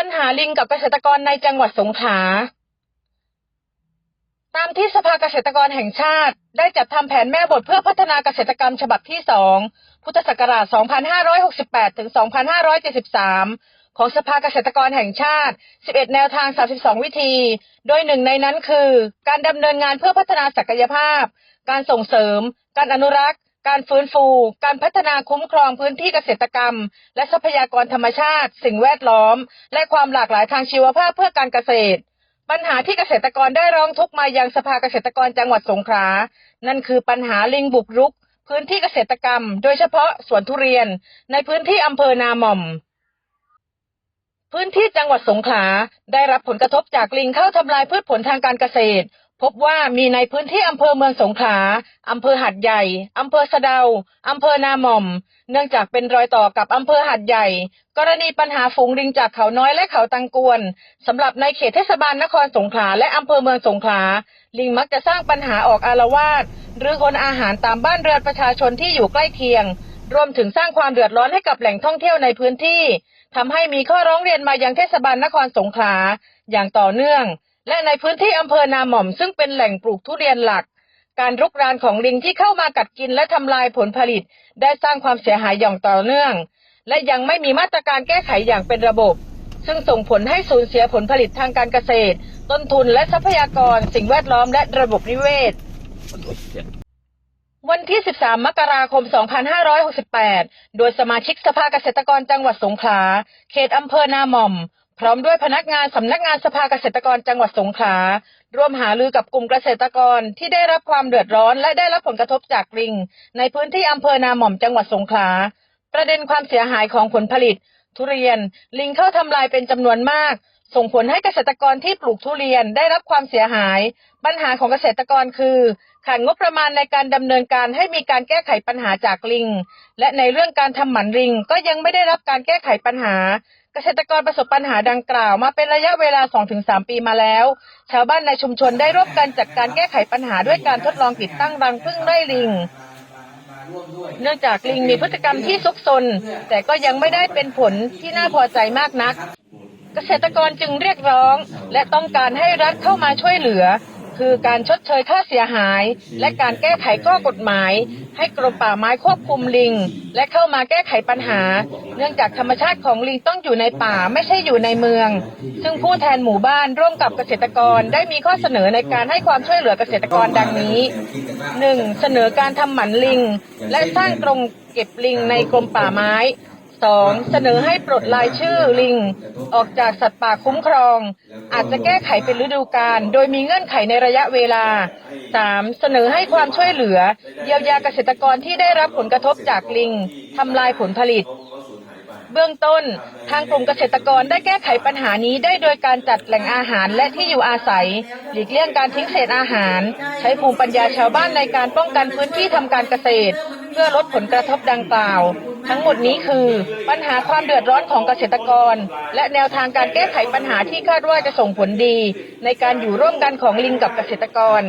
ปัญหาลิงกับเกษตรกรในจังหวัดสงขลา ตามที่สภาเกษตรกรแห่งชาติ ได้จัดทำแผนแม่บทเพื่อพัฒนาเกษตรกรรมฉบับที่ 2 พุทธศักราช 2568 ถึง 2573 ของสภาเกษตรกรแห่งชาติ 11 แนวทาง 32 วิธี โดยหนึ่งในนั้นคือ การดำเนินงานเพื่อพัฒนาศักยภาพ การส่งเสริม การอนุรักษ์ การฟื้นฟู การพัฒนาคุ้มครองพื้นที่เกษตรกรรม และทรัพยากรธรรมชาติ สิ่งแวดล้อม และความหลากหลายทางชีวภาพเพื่อการเกษตร ปัญหาที่เกษตรกรได้ร้องทุกข์มายังสภาเกษตรกรจังหวัดสงขลา นั่นคือปัญหาลิงบุกรุก พื้นที่เกษตรกรรม โดยเฉพาะสวนทุเรียน ในพื้นที่อำเภอนาหม่อมพื้นที่จังหวัดสงขลาได้รับผลกระทบจากลิงเข้าทำลายพืชผลทางการเกษตร พบว่ามีในพื้นที่อำเภอเมืองสงขลาอำเภอหัดใหญ่อำเภอสะเดาอำเภอนาหม่อม เนื่องจากเป็นรอยต่อกับอำเภอหัดใหญ่ กรณีปัญหาฝูงลิงจากเขาน้อยและเขาตังกวนสำหรับในเขตเทศบาลนครสงขลาและอำเภอเมืองสงขลาลิงมักจะสร้างปัญหาออกอารวาสหรือคนอาหารตามบ้านเรือนประชาชนที่อยู่ใกล้เคียง รวมถึงสร้างความเดือดร้อนให้กับแหล่งท่องเที่ยวในพื้นที่ทำให้มีข้อร้องเรียนมายังเทศบาลนครสงขลาอย่างต่อเนื่อง และในพื้นที่อำเภอนาหม่อม ซึ่งเป็นแหล่งปลูกทุเรียนหลัก การรุกรานของลิงที่เข้ามากัดกินและทำลายผลผลิต ได้สร้างความเสียหายอย่างต่อเนื่อง และยังไม่มีมาตรการแก้ไขอย่างเป็นระบบ ซึ่งส่งผลให้สูญเสียผลผลิตทางการเกษตร ต้นทุนและทรัพยากร สิ่งแวดล้อมและระบบนิเวศ วันที่ 13 มกราคม 2568 โดยสมาชิกสภาเกษตรกรจังหวัดสงขลา เขตอำเภอนาหม่อม พร้อมด้วยพนักงานสำนักงานสภาเกษตรกรจังหวัดสงขลาร่วมหารือกับกลุ่มเกษตรกรที่ได้รับความเดือดร้อน และได้รับผลกระทบจากลิง ในพื้นที่อำเภอนาหม่อมจังหวัดสงขลาประเด็นความเสียหายของผลผลิต ทุเรียน ลิงเข้าทำลายเป็นจำนวนมาก ส่งผลให้เกษตรกรที่ปลูกทุเรียนได้รับความเสียหาย ปัญหาของเกษตรกรคือขาดงบประมาณในการดำเนินการให้มีการแก้ไขปัญหาจากลิง และในเรื่องการทำหมันลิงก็ยังไม่ได้รับการแก้ไขปัญหา เกษตรกรประสบปัญหาดังกล่าวมาเป็นระยะเวลา 2-3 ปีมาแล้ว ชาวบ้านในชุมชนได้ร่วมกันจัดการแก้ไขปัญหาด้วยการทดลองติดตั้งรังผึ้งไล่ลิง เนื่องจากลิงมีพฤติกรรมที่ซุกซน แต่ก็ยังไม่ได้เป็นผลที่น่าพอใจมากนัก เกษตรกรจึงเรียกร้อง และต้องการให้รัฐเข้ามาช่วยเหลือ คือการชดเชยค่าเสียหาย และการแก้ไขข้อกฎหมาย ให้กรมป่าไม้ควบคุมลิง และเข้ามาแก้ไขปัญหา เนื่องจากธรรมชาติของลิงต้องอยู่ในป่าไม่ใช่อยู่ในเมือง ซึ่งผู้แทนหมู่บ้านร่วมกับเกษตรกรได้มีข้อเสนอในการให้ความช่วยเหลือเกษตรกรดังนี้ 1. เสนอการทำหมันลิง และสร้างกรงเก็บลิงในกรมป่าไม้ 2. เสนอให้ปลดรายชื่อลิง ออกจากสัตว์ป่าคุ้มครอง อาจจะแก้ไขเป็นฤดูกาลโดยมีเงื่อนไขในระยะเวลา 3. เสนอให้ความช่วยเหลือ เยียวยาเกษตรกรที่ได้รับผลกระทบจากลิงทำลายผลผลิต เบื้องต้น ทางกลุ่มเกษตรกรได้แก้ไขปัญหานี้ได้โดยการจัดแหล่งอาหารและที่อยู่อาศัย หลีกเลี่ยงการทิ้งเศษอาหาร ใช้ภูมิปัญญาชาวบ้านในการป้องกันพื้นที่ทำการเกษตร เพื่อลดผลกระทบดังกล่าว ทั้งหมดนี้คือปัญหาความเดือดร้อนของเกษตรกร และแนวทางการแก้ไขปัญหาที่คาดว่าจะส่งผลดี ในการอยู่ร่วมกันของลิงกับเกษตรกร